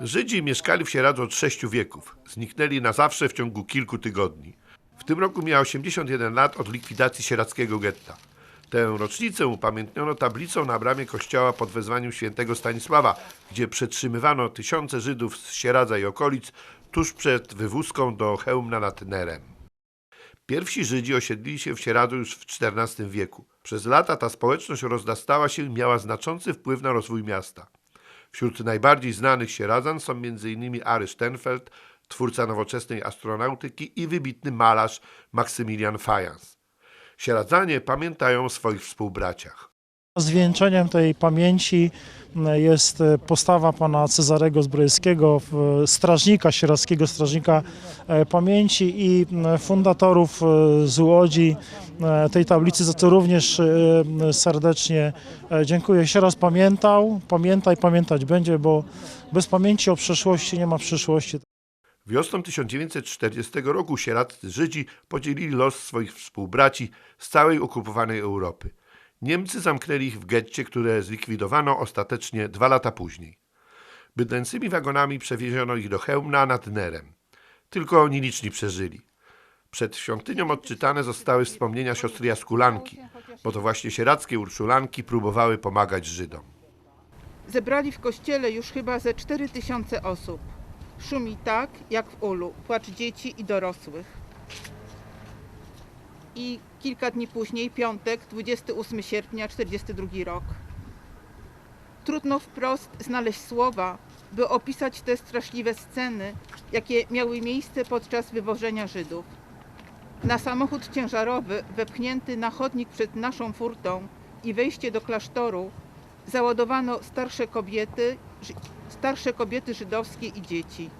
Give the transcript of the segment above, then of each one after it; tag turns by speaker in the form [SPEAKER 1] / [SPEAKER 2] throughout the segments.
[SPEAKER 1] Żydzi mieszkali w Sieradzu od sześciu wieków. Zniknęli na zawsze w ciągu kilku tygodni. W tym roku miała 81 lat od likwidacji sieradzkiego getta. Tę rocznicę upamiętniono tablicą na bramie kościoła pod wezwaniem świętego Stanisława, gdzie przetrzymywano tysiące Żydów z Sieradza i okolic tuż przed wywózką do Chełmna nad Nerem. Pierwsi Żydzi osiedlili się w Sieradzu już w XIV wieku. Przez lata ta społeczność rozdastała się i miała znaczący wpływ na rozwój miasta. Wśród najbardziej znanych Sieradzan są m.in. Ary Stenfeld, twórca nowoczesnej astronautyki i wybitny malarz Maksymilian Fajans. Sieradzanie pamiętają o swoich współbraciach.
[SPEAKER 2] Zwieńczeniem tej pamięci m, jest e, postawa pana Cezarego Zbrojewskiego, strażnika, sieradzkiego strażnika e, pamięci i fundatorów e, z Łodzi e, tej tablicy, za co również e, serdecznie e, dziękuję. Sieradz pamiętał, pamięta i pamiętać będzie, bo bez pamięci o przeszłości nie ma przyszłości.
[SPEAKER 1] Wiosną 1940 roku sieradzcy Żydzi podzielili los swoich współbraci z całej okupowanej Europy. Niemcy zamknęli ich w getcie, które zlikwidowano ostatecznie dwa lata później. Bydlęcymi wagonami przewieziono ich do Chełmna nad Nerem. Tylko nieliczni przeżyli. Przed świątynią odczytane zostały wspomnienia siostry Jaskulanki, bo to właśnie sieradzkie Urszulanki próbowały pomagać Żydom.
[SPEAKER 3] Zebrali w kościele już chyba ze 4 tysiące osób. Szumi tak, jak w ulu, płacz dzieci i dorosłych i kilka dni później, piątek, 28 sierpnia 42 rok. Trudno wprost znaleźć słowa, by opisać te straszliwe sceny, jakie miały miejsce podczas wywożenia Żydów. Na samochód ciężarowy, wepchnięty na chodnik przed naszą furtą i wejście do klasztoru, załadowano starsze kobiety, starsze kobiety żydowskie i dzieci.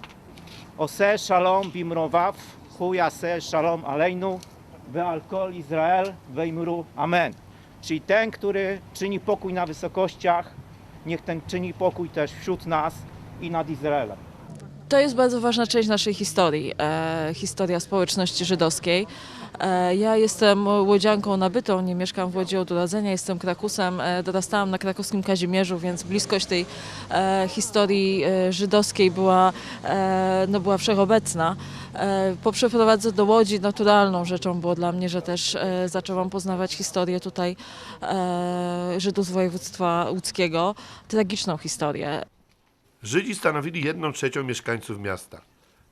[SPEAKER 4] Ose, szalom, bimrowaw, chuja se, szalom, alejnu, Bealkol Izrael, Wejmru Amen. Czyli ten, który czyni pokój na wysokościach, niech ten czyni pokój też wśród nas i nad Izraelem.
[SPEAKER 5] To jest bardzo ważna część naszej historii, e, historia społeczności żydowskiej. E, ja jestem łodzianką nabytą, nie mieszkam w Łodzi od urodzenia, jestem krakusem, e, dorastałam na krakowskim Kazimierzu, więc bliskość tej e, historii e, żydowskiej była, e, no, była wszechobecna. E, po przeprowadzce do Łodzi naturalną rzeczą było dla mnie, że też e, zaczęłam poznawać historię tutaj e, Żydów z województwa łódzkiego, tragiczną historię.
[SPEAKER 1] Żydzi stanowili jedną trzecią mieszkańców miasta.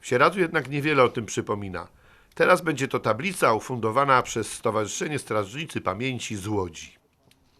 [SPEAKER 1] W Sieradzu jednak niewiele o tym przypomina. Teraz będzie to tablica ufundowana przez Stowarzyszenie Strażnicy Pamięci z Łodzi.